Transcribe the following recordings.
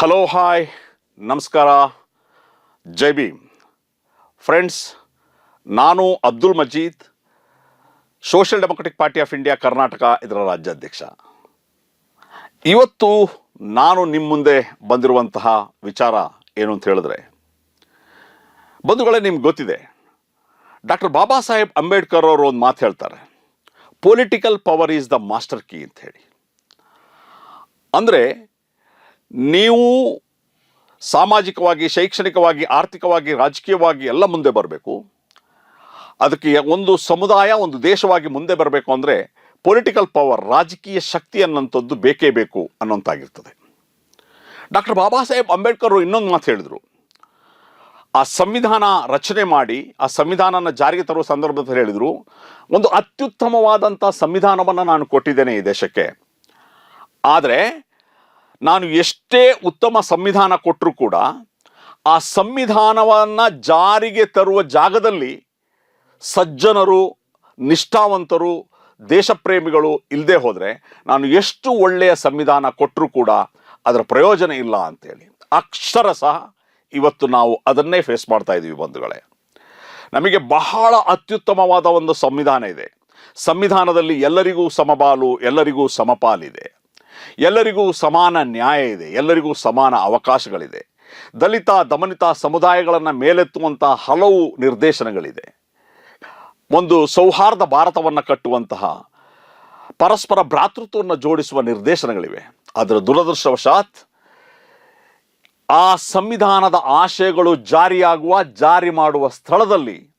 Hello hi ನಮಸ್ಕಾರ. ಜೈ Bhim. Friends ನಾನು Abdul Majeed social democratic party of India Karnataka, ಇದರ ರಾಜ್ಯಾಧ್ಯಕ್ಷ. ಇವತ್ತು ನಾನು ನಿಮ್ಮ ಮುಂದೆ ಬಂದಿರುವಂತಹ ವಿಚಾರ ಏನು ಅಂತ ಹೇಳಿದ್ರೆ, ಬಂಧುಗಳೇ ನಿಮ್ಗೆ ಗೊತ್ತಿದೆ. ಡಾಕ್ಟರ್ ಬಾಬಾ ಸಾಹೇಬ್ ಅಂಬೇಡ್ಕರ್ ಅವರು ಒಂದು ಮಾತು ಹೇಳ್ತಾರೆ. Political power is the master key ಅಂತ ಹೇಳಿ. ಅಂದರೆ ನೀವು ಸಾಮಾಜಿಕವಾಗಿ, ಶೈಕ್ಷಣಿಕವಾಗಿ, ಆರ್ಥಿಕವಾಗಿ, ರಾಜಕೀಯವಾಗಿ ಎಲ್ಲ ಮುಂದೆ ಬರಬೇಕು. ಅದಕ್ಕೆ ಒಂದು ಸಮುದಾಯ, ಒಂದು ದೇಶವಾಗಿ ಮುಂದೆ ಬರಬೇಕು ಅಂದರೆ ಪೊಲಿಟಿಕಲ್ ಪವರ್ ರಾಜಕೀಯ ಶಕ್ತಿ ಅನ್ನೋಂಥದ್ದು ಬೇಕೇ ಬೇಕು ಅನ್ನೋಂತಾಗಿರ್ತದೆ ಡಾಕ್ಟರ್ ಬಾಬಾ ಸಾಹೇಬ್ ಅಂಬೇಡ್ಕರ್ ಇನ್ನೊಂದು ಮಾತು ಹೇಳಿದರು. ಆ ಸಂವಿಧಾನ ರಚನೆ ಮಾಡಿ, ಆ ಸಂವಿಧಾನನ ಜಾರಿಗೆ ತರುವ ಸಂದರ್ಭದಲ್ಲಿ ಹೇಳಿದರು, ಒಂದು ಅತ್ಯುತ್ತಮವಾದಂಥ ಸಂವಿಧಾನವನ್ನು ನಾನು ಕೊಟ್ಟಿದ್ದೇನೆ ಈ ದೇಶಕ್ಕೆ. ಆದರೆ ನಾನು ಎಷ್ಟೇ ಉತ್ತಮ ಸಂವಿಧಾನ ಕೊಟ್ಟರೂ ಕೂಡ ಆ ಸಂವಿಧಾನವನ್ನು ಜಾರಿಗೆ ತರುವ ಜಾಗದಲ್ಲಿ ಸಜ್ಜನರು, ನಿಷ್ಠಾವಂತರು, ದೇಶಪ್ರೇಮಿಗಳು ಇಲ್ಲದೆ ಹೋದರೆ ನಾನು ಎಷ್ಟು ಒಳ್ಳೆಯ ಸಂವಿಧಾನ ಕೊಟ್ಟರೂ ಕೂಡ ಅದರ ಪ್ರಯೋಜನ ಇಲ್ಲ ಅಂತೇಳಿ. ಅಕ್ಷರ ಸಹ ಇವತ್ತು ನಾವು ಅದನ್ನೇ ಫೇಸ್ ಮಾಡ್ತಾ ಇದ್ದೀವಿ ಬಂಧುಗಳೇ. ನಮಗೆ ಬಹಳ ಅತ್ಯುತ್ತಮವಾದ ಒಂದು ಸಂವಿಧಾನ ಇದೆ. ಸಂವಿಧಾನದಲ್ಲಿ ಎಲ್ಲರಿಗೂ ಸಮಬಾಲು, ಎಲ್ಲರಿಗೂ ಸಮಪಾಲಿದೆ. ಎಲ್ಲರಿಗೂ ಸಮಾನ ನ್ಯಾಯ ಇದೆ, ಎಲ್ಲರಿಗೂ ಸಮಾನ ಅವಕಾಶಗಳಿದೆ. ದಲಿತ, ದಮನಿತ ಸಮುದಾಯಗಳನ್ನು ಮೇಲೆತ್ತುವಂಥ ಹಲವು ನಿರ್ದೇಶನಗಳಿದೆ. ಒಂದು ಸೌಹಾರ್ದ ಭಾರತವನ್ನು ಕಟ್ಟುವಂತಹ ಪರಸ್ಪರ ಭ್ರಾತೃತ್ವವನ್ನು ಜೋಡಿಸುವ ನಿರ್ದೇಶನಗಳಿವೆ. ಅದರ ದುರದೃಷ್ಟವಶಾತ್ ಆ ಸಂವಿಧಾನದ ಆಶಯಗಳು ಜಾರಿಯಾಗುವ, ಜಾರಿ ಮಾಡುವ ಸ್ಥಳದಲ್ಲಿ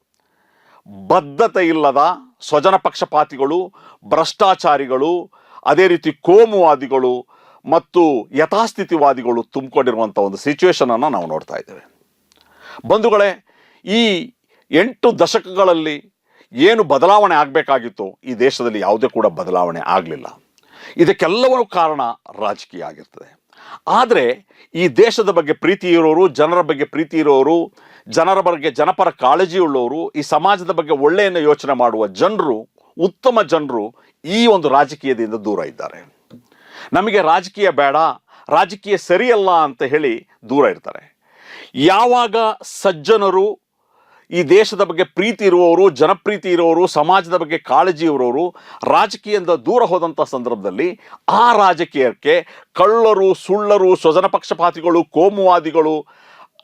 ಬದ್ಧತೆ ಇಲ್ಲದ ಸ್ವಜನ ಪಕ್ಷಪಾತಿಗಳು ಭ್ರಷ್ಟಾಚಾರಿಗಳು ಅದೇ ರೀತಿ ಕೋಮುವಾದಿಗಳು ಮತ್ತು ಯಥಾಸ್ಥಿತಿವಾದಿಗಳು ತುಂಬಿಕೊಂಡಿರುವಂಥ ಒಂದು ಸಿಚುವೇಶನನ್ನು ನಾವು ನೋಡ್ತಾ ಇದ್ದೇವೆ. ಬಂಧುಗಳೇ, ಈ ಎಂಟು ದಶಕಗಳಲ್ಲಿ ಏನು ಬದಲಾವಣೆ ಆಗಬೇಕಾಗಿತ್ತು? ಈ ದೇಶದಲ್ಲಿ ಯಾವುದೇ ಕೂಡ ಬದಲಾವಣೆ ಆಗಲಿಲ್ಲ. ಇದಕ್ಕೆಲ್ಲವೂ ಕಾರಣ ರಾಜಕೀಯ ಆಗಿರ್ತದೆ. ಆದರೆ ಈ ದೇಶದ ಬಗ್ಗೆ ಪ್ರೀತಿ ಇರೋರು, ಜನರ ಬಗ್ಗೆ ಪ್ರೀತಿ ಇರೋರು, ಜನರ ಬಗ್ಗೆ ಜನಪರ ಕಾಳಜಿ ಉಳ್ಳವರು ಈ ಸಮಾಜದ ಬಗ್ಗೆ ಒಳ್ಳೆಯನ್ನು ಯೋಚನೆ ಮಾಡುವ ಜನರು, ಉತ್ತಮ ಜನರು ಈ ಒಂದು ರಾಜಕೀಯದಿಂದ ದೂರ ಇದ್ದಾರೆ. ನಮಗೆ ರಾಜಕೀಯ ಬೇಡ, ರಾಜಕೀಯ ಸರಿಯಲ್ಲ ಅಂತ ಹೇಳಿ ದೂರ ಇರ್ತಾರೆ. ಯಾವಾಗ ಸಜ್ಜನರು ಈ ದೇಶದ ಬಗ್ಗೆ ಪ್ರೀತಿ ಇರುವವರು, ಜನಪ್ರೀತಿ ಇರುವವರು, ಸಮಾಜದ ಬಗ್ಗೆ ಕಾಳಜಿ ಇರುವವರು ರಾಜಕೀಯದಿಂದ ದೂರ ಹೋದಂಥ ಸಂದರ್ಭದಲ್ಲಿ ಆ ರಾಜಕೀಯಕ್ಕೆ ಕಳ್ಳರು, ಸುಳ್ಳರು, ಸ್ವಜನ ಪಕ್ಷಪಾತಿಗಳು, ಕೋಮುವಾದಿಗಳು,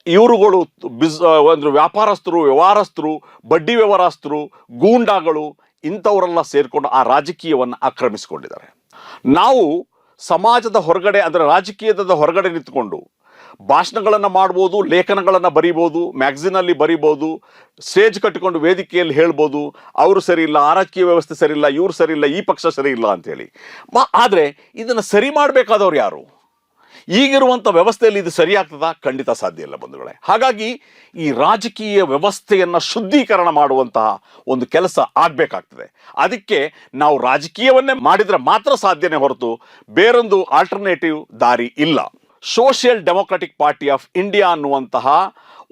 ಇವರುಗಳು ಬಿಸ್ ಅಂದರೆ ವ್ಯಾಪಾರಸ್ಥರು, ವ್ಯವಹಾರಸ್ಥರು, ಬಡ್ಡಿ ವ್ಯವಹಾರಸ್ಥರು, ಗೂಂಡಾಗಳು ಇಂಥವರೆಲ್ಲ ಸೇರಿಕೊಂಡು ಆ ರಾಜಕೀಯವನ್ನು ಆಕ್ರಮಿಸಿಕೊಂಡಿದ್ದಾರೆ. ನಾವು ಸಮಾಜದ ಹೊರಗಡೆ, ಅಂದರೆ ರಾಜಕೀಯದ ಹೊರಗಡೆ ನಿಂತ್ಕೊಂಡು ಭಾಷಣಗಳನ್ನು ಮಾಡ್ಬೋದು, ಲೇಖನಗಳನ್ನು ಬರಿಬೋದು, ಮ್ಯಾಗ್ಝಿನಲ್ಲಿ ಬರಿಬೋದು ಸ್ಟೇಜ್ ಕಟ್ಟಿಕೊಂಡು ವೇದಿಕೆಯಲ್ಲಿ ಹೇಳ್ಬೋದು, ಅವರು ಸರಿ ಇಲ್ಲ ಆ ರಾಜಕೀಯ ವ್ಯವಸ್ಥೆ ಸರಿ ಇಲ್ಲ, ಇವರು ಸರಿ ಇಲ್ಲ, ಈ ಪಕ್ಷ ಸರಿ ಇಲ್ಲ ಅಂತೇಳಿ ಮ, ಆದರೆ ಇದನ್ನು ಸರಿ ಮಾಡಬೇಕಾದವ್ರು ಯಾರು? ಈಗಿರುವಂಥ ವ್ಯವಸ್ಥೆಯಲ್ಲಿ ಇದು ಸರಿಯಾಗ್ತದಾ ಖಂಡಿತ ಸಾಧ್ಯ ಇಲ್ಲ ಬಂಧುಗಳೇ. ಹಾಗಾಗಿ ಈ ರಾಜಕೀಯ ವ್ಯವಸ್ಥೆಯನ್ನು ಶುದ್ಧೀಕರಣ ಮಾಡುವಂತಹ ಒಂದು ಕೆಲಸ ಆಗಬೇಕಾಗ್ತದೆ. ಅದಕ್ಕೆ ನಾವು ರಾಜಕೀಯವನ್ನೇ ಮಾಡಿದರೆ ಮಾತ್ರ ಸಾಧ್ಯನೇ ಹೊರತು ಬೇರೊಂದು ಆಲ್ಟರ್ನೇಟಿವ್ ದಾರಿ ಇಲ್ಲ. Social democratic party of India ಅನ್ನುವಂತಹ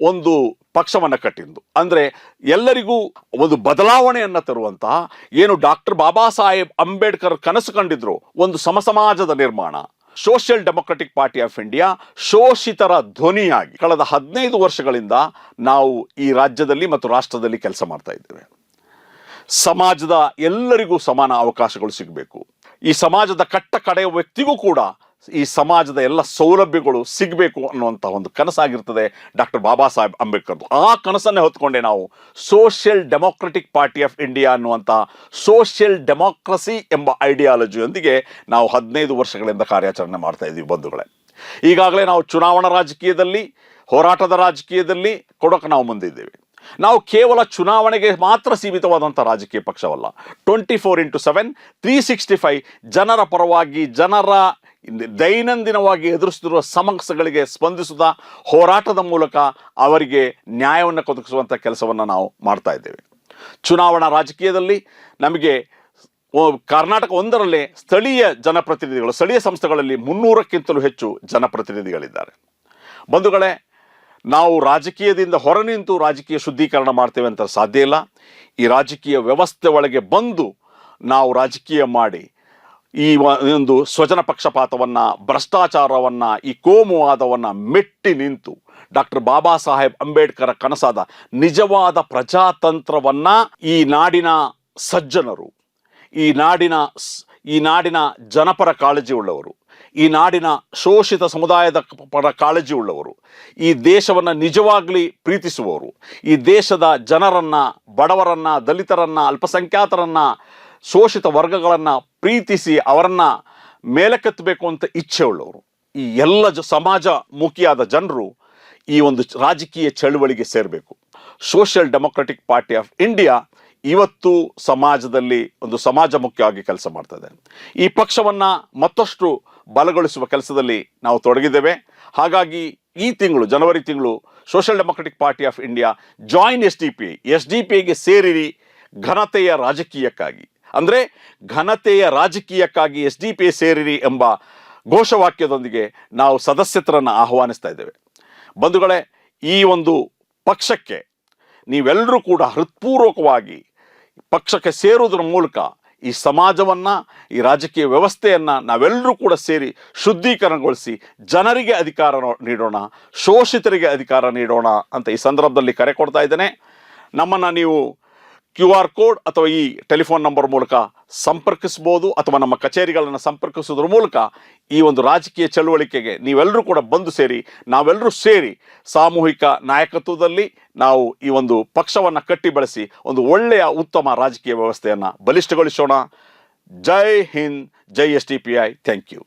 ಒಂದು ಪಕ್ಷವನ್ನು ಕಟ್ಟಿದ್ದು. ಅಂದರೆ ಎಲ್ಲರಿಗೂ ಒಂದು ಬದಲಾವಣೆಯನ್ನು ತರುವಂತಹ ಏನು ಡಾಕ್ಟರ್ ಬಾಬಾ ಸಾಹೇಬ್ ಅಂಬೇಡ್ಕರ್ ಕನಸು ಕಂಡಿದ್ರು ಒಂದು ಸಮಸಮಾಜದ ನಿರ್ಮಾಣ. Social democratic party of India ಶೋಷಿತರ ಧ್ವನಿಯಾಗಿ ಕಳೆದ ಹದಿನೈದು ವರ್ಷಗಳಿಂದ ನಾವು ಈ ರಾಜ್ಯದಲ್ಲಿ ಮತ್ತು ರಾಷ್ಟ್ರದಲ್ಲಿ ಕೆಲಸ ಮಾಡ್ತಾ ಇದ್ದೇವೆ. ಸಮಾಜದ ಎಲ್ಲರಿಗೂ ಸಮಾನ ಅವಕಾಶಗಳು ಸಿಗಬೇಕು. ಈ ಸಮಾಜದ ಕಟ್ಟ ಕಡೆಯ ವ್ಯಕ್ತಿಗೂ ಕೂಡ ಈ ಸಮಾಜದ ಎಲ್ಲ ಸೌಲಭ್ಯಗಳು ಸಿಗಬೇಕು ಅನ್ನುವಂಥ ಒಂದು ಕನಸಾಗಿರ್ತದೆ ಡಾಕ್ಟರ್ ಬಾಬಾ ಸಾಹೇಬ್ ಅಂಬೇಡ್ಕರ್ ಆ ಕನಸನ್ನೇ ಹೊತ್ಕೊಂಡೆ ನಾವು social democratic party of India ಅನ್ನುವಂಥ ಸೋಷಿಯಲ್ ಡೆಮೋಕ್ರಸಿ ಎಂಬ ಐಡಿಯಾಲಜಿಯೊಂದಿಗೆ ನಾವು ಹದಿನೈದು ವರ್ಷಗಳಿಂದ ಕಾರ್ಯಾಚರಣೆ ಮಾಡ್ತಾ ಇದ್ದೀವಿ ಬಂಧುಗಳೇ. ಈಗಾಗಲೇ ನಾವು ಚುನಾವಣಾ ರಾಜಕೀಯದಲ್ಲಿ, ಹೋರಾಟದ ರಾಜಕೀಯದಲ್ಲಿ ಕೊಡೋಕೆ ನಾವು ಮುಂದಿದ್ದೇವೆ ನಾವು ಕೇವಲ ಚುನಾವಣೆಗೆ ಮಾತ್ರ ಸೀಮಿತವಾದಂಥ ರಾಜಕೀಯ ಪಕ್ಷವಲ್ಲ. Twenty four into seven three sixty five ಜನರ ಪರವಾಗಿ ಜನರ ದೈನಂದಿನವಾಗಿ ಎದುರಿಸುತ್ತಿರುವ ಸಮಸ್ಯೆಗಳಿಗೆ ಸ್ಪಂದಿಸುತ್ತಾ ಹೋರಾಟದ ಮೂಲಕ ಅವರಿಗೆ ನ್ಯಾಯವನ್ನು ಒದಗಿಸುವಂಥ ಕೆಲಸವನ್ನು ನಾವು ಮಾಡ್ತಾ ಇದ್ದೇವೆ. ಚುನಾವಣಾ ರಾಜಕೀಯದಲ್ಲಿ ನಮಗೆ ಕರ್ನಾಟಕ ಒಂದರಲ್ಲೇ ಸ್ಥಳೀಯ ಜನಪ್ರತಿನಿಧಿಗಳು, ಸ್ಥಳೀಯ ಸಂಸ್ಥೆಗಳಲ್ಲಿ ಮುನ್ನೂರಕ್ಕಿಂತಲೂ ಹೆಚ್ಚು ಜನಪ್ರತಿನಿಧಿಗಳಿದ್ದಾರೆ. ಬಂಧುಗಳೇ, ನಾವು ರಾಜಕೀಯದಿಂದ ಹೊರ ನಿಂತು ರಾಜಕೀಯ ಶುದ್ಧೀಕರಣ ಮಾಡ್ತೇವೆ ಅಂತ ಸಾಧ್ಯ ಇಲ್ಲ. ಈ ರಾಜಕೀಯ ವ್ಯವಸ್ಥೆ ಒಳಗೆ ಬಂದು ನಾವು ರಾಜಕೀಯ ಮಾಡಿ ಈ ಒಂದು ಸ್ವಜನ ಪಕ್ಷಪಾತವನ್ನ, ಭ್ರಷ್ಟಾಚಾರವನ್ನ, ಈ ಕೋಮುವಾದವನ್ನ ಮೆಟ್ಟಿ ನಿಂತು ಡಾಕ್ಟರ್ ಬಾಬಾ ಸಾಹೇಬ್ ಅಂಬೇಡ್ಕರ್ ಕನಸಾದ ನಿಜವಾದ ಪ್ರಜಾತಂತ್ರವನ್ನ ಈ ನಾಡಿನ ಸಜ್ಜನರು, ಈ ನಾಡಿನ ಈ ನಾಡಿನ ಜನಪರ ಕಾಳಜಿ ಉಳ್ಳವರು, ಈ ನಾಡಿನ ಶೋಷಿತ ಸಮುದಾಯದ ಪರ ಕಾಳಜಿ ಉಳ್ಳವರು, ಈ ದೇಶವನ್ನು ನಿಜವಾಗ್ಲಿ ಪ್ರೀತಿಸುವವರು, ಈ ದೇಶದ ಜನರನ್ನ, ಬಡವರನ್ನ, ದಲಿತರನ್ನ, ಅಲ್ಪಸಂಖ್ಯಾತರನ್ನ ಶೋಷಿತ ವರ್ಗಗಳನ್ನ ಪ್ರೀತಿಸಿ ಅವರನ್ನ ಮೇಲಕ್ಕೆತ್ತಬೇಕು ಅಂತ ಇಚ್ಛೆ ಉಳ್ಳವರು. ಈ ಎಲ್ಲ ಜ, ಸಮಾಜ ಮುಖಿಯಾದ ಜನರು ಈ ಒಂದು ರಾಜಕೀಯ ಚಳುವಳಿಗೆ ಸೇರಬೇಕು. Social democratic party of India ಇವತ್ತು ಸಮಾಜದಲ್ಲಿ ಒಂದು ಸಮಾಜಮುಖಿಯಾಗಿ ಕೆಲಸ ಮಾಡ್ತದೆ ಈ ಪಕ್ಷವನ್ನು ಮತ್ತಷ್ಟು ಬಲಗೊಳಿಸುವ ಕೆಲಸದಲ್ಲಿ ನಾವು ತೊಡಗಿದ್ದೇವೆ. ಹಾಗಾಗಿ ಈ ತಿಂಗಳು, ಜನವರಿ ತಿಂಗಳು social democratic party of India join S D P S D ಪಿಗೆ ಸೇರಿರಿ ಘನತೆಯ ರಾಜಕೀಯಕ್ಕಾಗಿ. ಅಂದರೆ ಘನತೆಯ ರಾಜಕೀಯಕ್ಕಾಗಿ ಎಸ್ ಡಿ ಪಿ ಸೇರಿರಿ ಎಂಬ ಘೋಷವಾಕ್ಯದೊಂದಿಗೆ ನಾವು ಸದಸ್ಯತರನ್ನು ಆಹ್ವಾನಿಸ್ತಾ ಇದ್ದೇವೆ. ಬಂಧುಗಳೇ, ಈ ಒಂದು ಪಕ್ಷಕ್ಕೆ ನೀವೆಲ್ಲರೂ ಕೂಡ ಹೃತ್ಪೂರ್ವಕವಾಗಿ ಪಕ್ಷಕ್ಕೆ ಸೇರುವುದರ ಮೂಲಕ ಈ ಸಮಾಜವನ್ನು, ಈ ರಾಜಕೀಯ ವ್ಯವಸ್ಥೆಯನ್ನು ನಾವೆಲ್ಲರೂ ಕೂಡ ಸೇರಿ ಶುದ್ಧೀಕರಣಗೊಳಿಸಿ ಜನರಿಗೆ ಅಧಿಕಾರ ನೀಡೋಣ, ಶೋಷಿತರಿಗೆ ಅಧಿಕಾರ ನೀಡೋಣ ಅಂತ ಈ ಸಂದರ್ಭದಲ್ಲಿ ಕರೆ ಕೊಡ್ತಾ ಇದ್ದೇನೆ. ನಮ್ಮನ್ನು ನೀವು ಕ್ಯೂ ಆರ್ ಕೋಡ್ ಅಥವಾ ಈ ಟೆಲಿಫೋನ್ ನಂಬರ್ ಮೂಲಕ ಸಂಪರ್ಕಿಸ್ಬೋದು ಅಥವಾ ನಮ್ಮ ಕಚೇರಿಗಳನ್ನು ಸಂಪರ್ಕಿಸೋದ್ರ ಮೂಲಕ ಈ ಒಂದು ರಾಜಕೀಯ ಚಳುವಳಿಕೆಗೆ ನೀವೆಲ್ಲರೂ ಕೂಡ ಬಂದು ಸೇರಿ, ನಾವೆಲ್ಲರೂ ಸೇರಿ ಸಾಮೂಹಿಕ ನಾಯಕತ್ವದಲ್ಲಿ ನಾವು ಈ ಒಂದು ಪಕ್ಷವನ್ನು ಕಟ್ಟಿ ಬಳಸಿ ಒಂದು ಒಳ್ಳೆಯ ಉತ್ತಮ ರಾಜಕೀಯ ವ್ಯವಸ್ಥೆಯನ್ನು ಬಲಿಷ್ಠಗೊಳಿಸೋಣ. Jai Hind, Jai S T P I. Thank you.